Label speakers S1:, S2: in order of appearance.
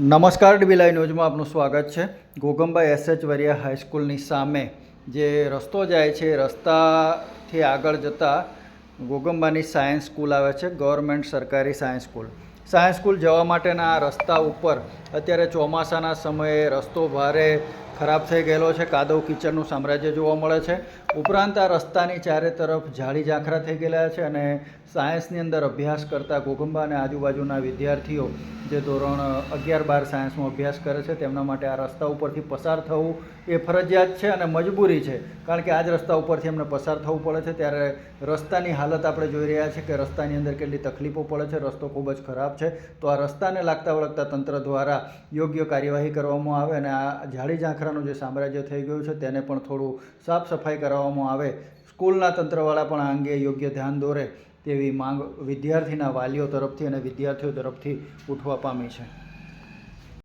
S1: નમસ્કાર ડીબીલાઈ ન્યૂઝમાં આપનું સ્વાગત છે. ગોગંબા એસએચ વરિયા હાઈસ્કૂલની સામે જે રસ્તો જાય છે, રસ્તાથી આગળ જતાં ગોગંબાની સાયન્સ સ્કૂલ આવે છે, ગવર્મેન્ટ સરકારી સાયન્સ સ્કૂલ. સાયન્સ સ્કૂલ જવા માટેના આ રસ્તા ઉપર અત્યારે ચોમાસાના સમયે રસ્તો ભારે ખરાબ થઈ ગયેલો છે. કાદવ કિચડનું સામ્રાજ્ય જોવા મળે છે. ઉપરાંત આ રસ્તાની ચારે તરફ જાળી ઝાંખરા થઈ ગયેલા છે અને સાયન્સની અંદર અભ્યાસ કરતા ગોગંબા અને આજુબાજુના વિદ્યાર્થીઓ જે ધોરણ અગિયાર બાર સાયન્સમાં અભ્યાસ કરે છે, તેમના માટે આ રસ્તા ઉપરથી પસાર થવું એ ફરજિયાત છે અને મજબૂરી છે. કારણ કે આ જ રસ્તા ઉપરથી એમને પસાર થવું પડે છે. ત્યારે રસ્તાની હાલત આપણે જોઈ રહ્યા છીએ કે રસ્તાની અંદર કેટલી તકલીફો પડે છે. રસ્તો ખૂબ જ ખરાબ છે. તો આ રસ્તાને લાગતા વળગતા તંત્ર દ્વારા યોગ્ય કાર્યવાહી કરવામાં આવે અને આ ઝાડી ઝાંખરાનું જે સામ્રાજ્ય થઈ ગયું છે, તેને પણ થોડું સાફ સફાઈ કરાવવામાં આવે. સ્કૂલના તંત્રવાળા પણ આ અંગે યોગ્ય ધ્યાન દોરે તેવી માંગ વિદ્યાર્થીના વાલીઓ તરફથી અને વિદ્યાર્થીઓ તરફથી ઉઠવા પામી છે.